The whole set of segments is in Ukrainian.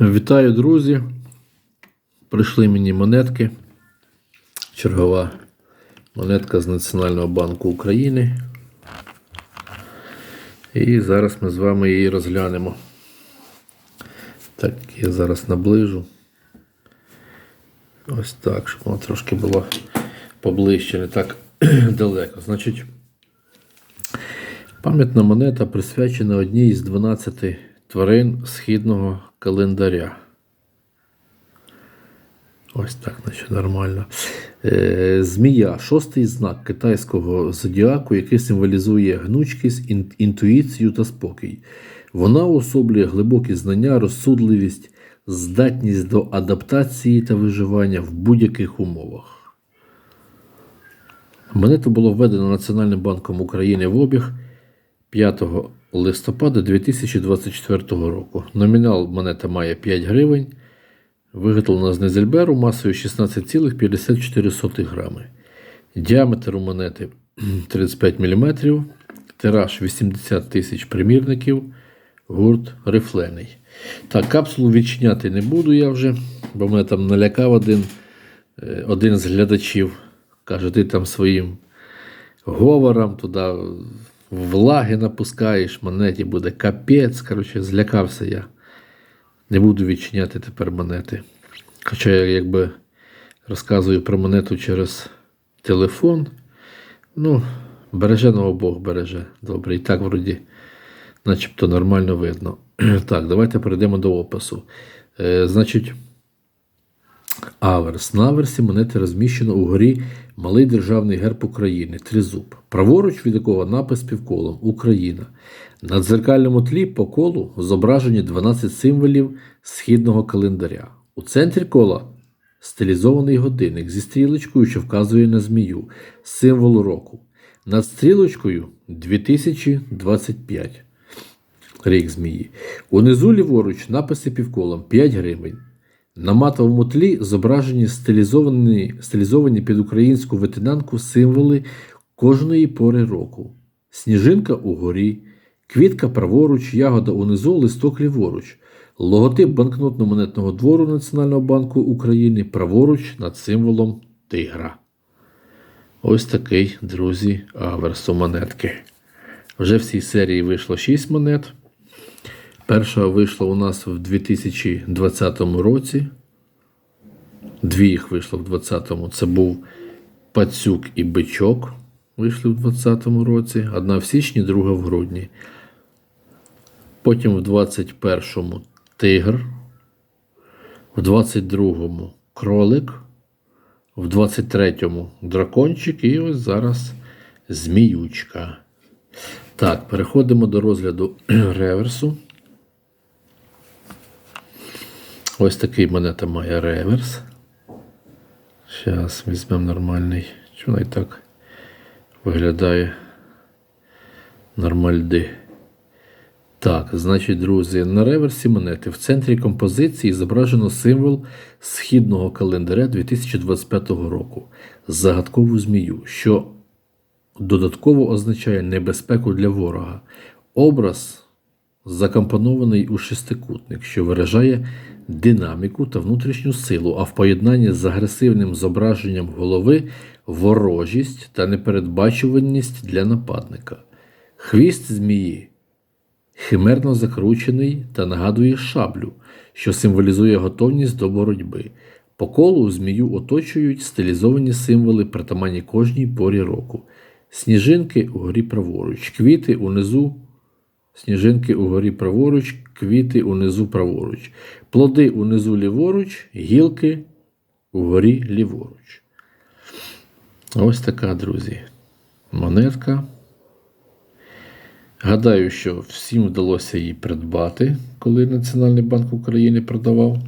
Вітаю, друзі! Прийшли мені монетки. Чергова монетка з Національного банку України. І зараз ми з вами її розглянемо. Так, я зараз наближу. Ось так, щоб воно трошки було поближче, не так далеко. Значить, пам'ятна монета присвячена одній з 12 тварин східного календаря. Ось так, значить, нормально. Е, Змія шостий знак китайського зодіаку, який символізує гнучкість, ін- інтуїцію та спокій. Вона уособлює глибокі знання, розсудливість, здатність до адаптації та виживання в будь-яких умовах. Монету було введено Національним банком України в обіг 5 листопада 2024 року. Номінал монета має 5 гривень. Виготовлена з Незельберу масою 16,54 грами. Діаметр у монети 35 мм, тираж 80 тисяч примірників, гурт рифлений. Так, капсулу відчиняти не буду я вже, бо мене там налякав один, е, один з глядачів. Каже, ти там своїм говором туди влаги напускаєш, монеті буде капець. Коротше, злякався я. Не буду відчиняти тепер монети. Хоча я якби розказую про монету через телефон. Ну, береже на Бог береже. Добре, і так вроді начебто нормально видно. Так, давайте перейдемо до опису. Е, значить, Аверс. На аверсі монети розміщено угорі малий державний герб України Тризуб. Праворуч від якого напис півколом Україна. На дзеркальному тлі по колу зображені 12 символів східного календаря. У центрі кола стилізований годинник зі стрілочкою, що вказує на змію, символ року. Над стрілочкою 2025 рік змії. Унизу ліворуч написи півколом 5 гривень. На матовому тлі зображені стилізовані, стилізовані під українську ветенанку символи кожної пори року: сніжинка угорі, квітка праворуч, ягода унизу, листок ліворуч, логотип банкнотно-монетного двору Національного банку України праворуч над символом тигра. Ось такий, друзі, аверс у монетки. Вже в цій серії вийшло 6 монет. Перша вийшла у нас в 2020 році. Дві їх вийшло в 2020. Це був Пацюк і Бичок. Вийшли в 2020 році. Одна в січні, друга в грудні. Потім в 21-му Тигр. В 22-му Кролик. В 23-му Дракончик. І ось зараз Зміючка. Так, переходимо до розгляду реверсу. Ось такий монета має реверс. Зараз візьмемо нормальний. Чому і так виглядає нормальди. Так, значить, друзі, на реверсі монети в центрі композиції зображено символ східного календаря 2025 року загадкову змію, що додатково означає небезпеку для ворога. Образ закомпонований у шестикутник, що виражає динаміку та внутрішню силу, а в поєднанні з агресивним зображенням голови ворожість та непередбачуваність для нападника. Хвіст змії химерно закручений та нагадує шаблю, що символізує готовність до боротьби. По колу змію оточують стилізовані символи, притаманні кожній порі року. Сніжинки угорі праворуч, квіти унизу, сніжинки угорі праворуч, квіти унизу праворуч, плоди унизу ліворуч, гілки угорі ліворуч. Ось така, друзі, монетка. Гадаю, що всім вдалося її придбати, коли Національний банк України продавав.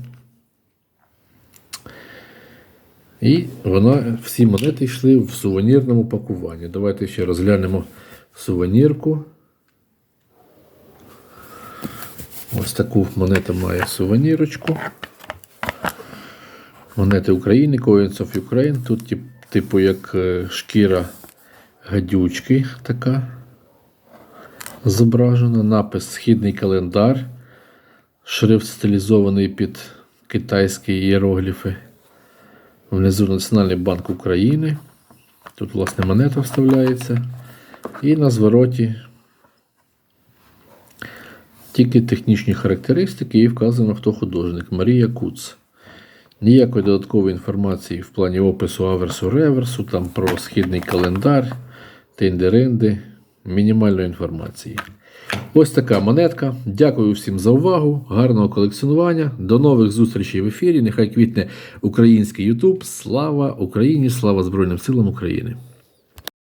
І вона, всі монети йшли в сувенірному пакуванні. Давайте ще розглянемо сувенірку. Ось таку монету має сувенірочку. Монети України, Coins of Ukraine. Тут типу як е, шкіра гадючки така зображена. Напис Східний календар. Шрифт стилізований під китайські ієрогліфи. Внизу Національний банк України. Тут, власне, монета вставляється. І на звороті тільки технічні характеристики і вказано, хто художник. Марія Куц. Ніякої додаткової інформації в плані опису аверсу реверсу, там про східний календар, тендеренди, мінімальної інформації. Ось така монетка. Дякую всім за увагу. Гарного колекціонування. До нових зустрічей в ефірі. Нехай квітне український Ютуб. Слава Україні! Слава Збройним силам України!